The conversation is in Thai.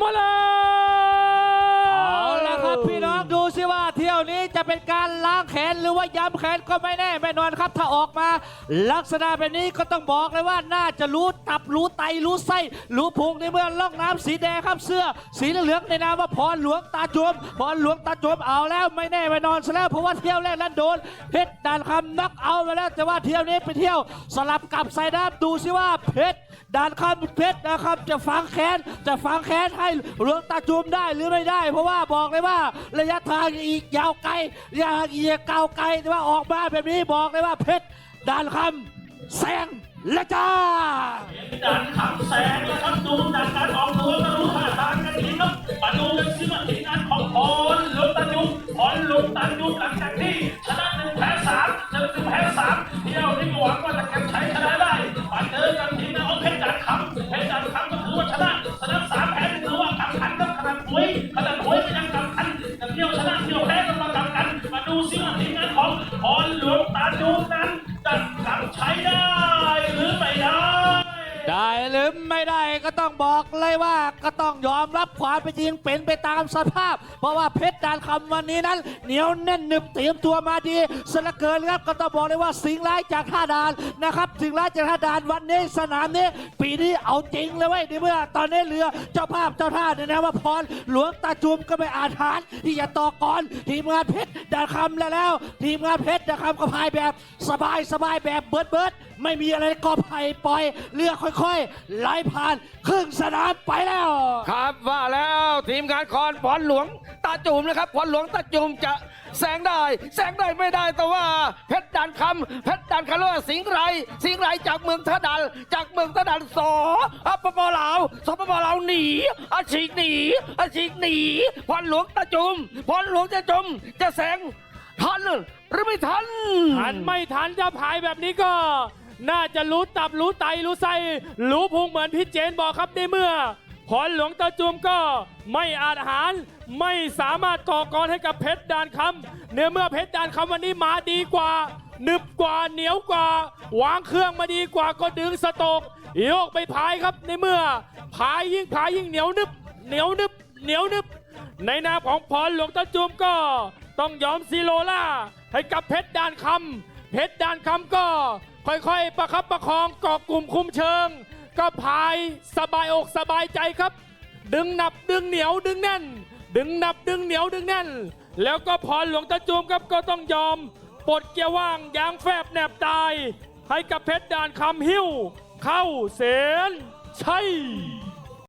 ม ยวนี้จะเป็นการล้างแขนหรือว่าย้ำแขนก็ไม่แน่ไม่นอนครับ ถ้าออกมา ลักษณะแบบนี้ก็ต้องบอกเลยว่าน่าจะรู้ตับรู้ไตรู้ไส้รู้พุงในเมื่อล่องน้ำสีแดงครับเสื้อ สีเหลืองในนามว่าพรหลวงตาจมพรหลวงตาจมเอาแล้วไม่แน่ไม่นอนซะแล้วเพราะว่าเที่ยวแรกนั้นโดนเพชรด่านคำนักเอาไปแล้วแต่ว่าเที่ยวนี้ไปเที่ยว สลับกับไซน้ำดูสิว่าเพชรด่านคำเพชรนะครับ จะฟังแค้นจะฟังแค้นให้หลวงตาจุมได้หรือไม่ได้ เพราะว่าบอกเลยว่าระยะทางอีกยาวไกลยาวอีกเกาวไกลแต่ว่าออกมาแบบนี้บอกเลยว่าเพชรด่านคำแซงและจ้าดันคำแสงนะครับดูจากการออกตัวก็รู้ท่าทางกันดีครับมาดูกันสิว่าทีมงานของพรหลวงตาจุกพรหลวงตาจุกหลังจากที่ชนะหนึ่งแพ้สามชนะหนึ่งแพ้สามเที่ยวนี้หวังว่าจะเก็บชัยชนะได้มาเจอกันทีมงานของเพชรดันคำเพชรดันคำก็ถือว่าชนะชนะสามแพ้หนึ่งถือว่ากำขันครับขนาดหวยขนาด ห หรือไม่ได้ก็ต้องบอกเลยว่าก็ต้องยอมรับความเป็นจริงเป็นไปตามสภาพ เพราะว่าเพชรดานคำวันนี้นั้น เหนียวแน่นหนึบเตรียมตัวมาดีสละเกินครับก็ต้องบอกเลยว่าสิงห์ร้ายจากท่าดานนะครับสิงห์ร้ายจากท่าดานวันนี้สนามนี้ ปีนี้เอาจริงเลยเว้ยในเมื่อตอนนี้เรือเจ้าภาพเจ้าท่าเนี่ยนะว่าพรหลวงตาจุมก็ไม่อาจหารที่จะต่อกรทีมงานเพชรดานคำแล้วแล้ว ทีมงานเพชรดานคำก็พายแบบสบายสบายแบบเบิร์ดเบิร์ดไม่มีอะไรก็พายปล่อยเรือค่อยไหลผ่านครึ่งสนามไปแล้ว ครับว่าแล้วทีมงานคอนพรหลวงตาจุมนะครับพรหลวงตาจุมจะแสงได้แสงได้ไม่ได้แต่ว่า เพชรดันคำเพชรดันคำเรียกว่าสิงห์ไรสิงห์ไรจากเมืองทะดันจากเมืองทะดันสออัปปลาวสปปลาวหนีอาฉีกหนีอาฉีกหนีพรหลวงตาจุมพรหลวงตาจุมจะแสงทันหรือไม่ทันทันไม่ทันจะพายแบบนี้ก็ น่าจะรู้ตับรู้ไตรู้ไส้รู้พุงเหมือนพี่เจนบอกครับในเมื่อพรหลวงตาจุมก็ไม่อาจหารไม่สามารถก่อกรให้กับเพชรดานคำเนื้อเมื่อเพชรดานคำวันนี้มาดีกว่าหนึบกว่าเหนียวกว่าวางเครื่องมาดีกว่าก็ดึงสโตกโยกไปพายครับในเมื่อพายยิ่งพายยิ่งเหนียวนึบ เหนียวนึบ เหนียวนึบ ในนามของพรหลวงตาจุมก็ต้องยอมซีโรล่าให้กับเพชรดานคำเพชรดานคำก็ ค่อยๆ ประคับประคองเกาะกลุ่มคุมเชิง ก็พายสบายอกสบายใจครับ ดึงหนับดึงเหนียวดึงแน่น ดึงหนับดึงเหนียวดึงแน่น แล้วก็พรหลวงตาจูมครับก็ต้องยอมปลดเกียร์ว่างยางแฟบแนบตาย ให้กับเพชรด่านคำหิ้ว เข้าเสนชัย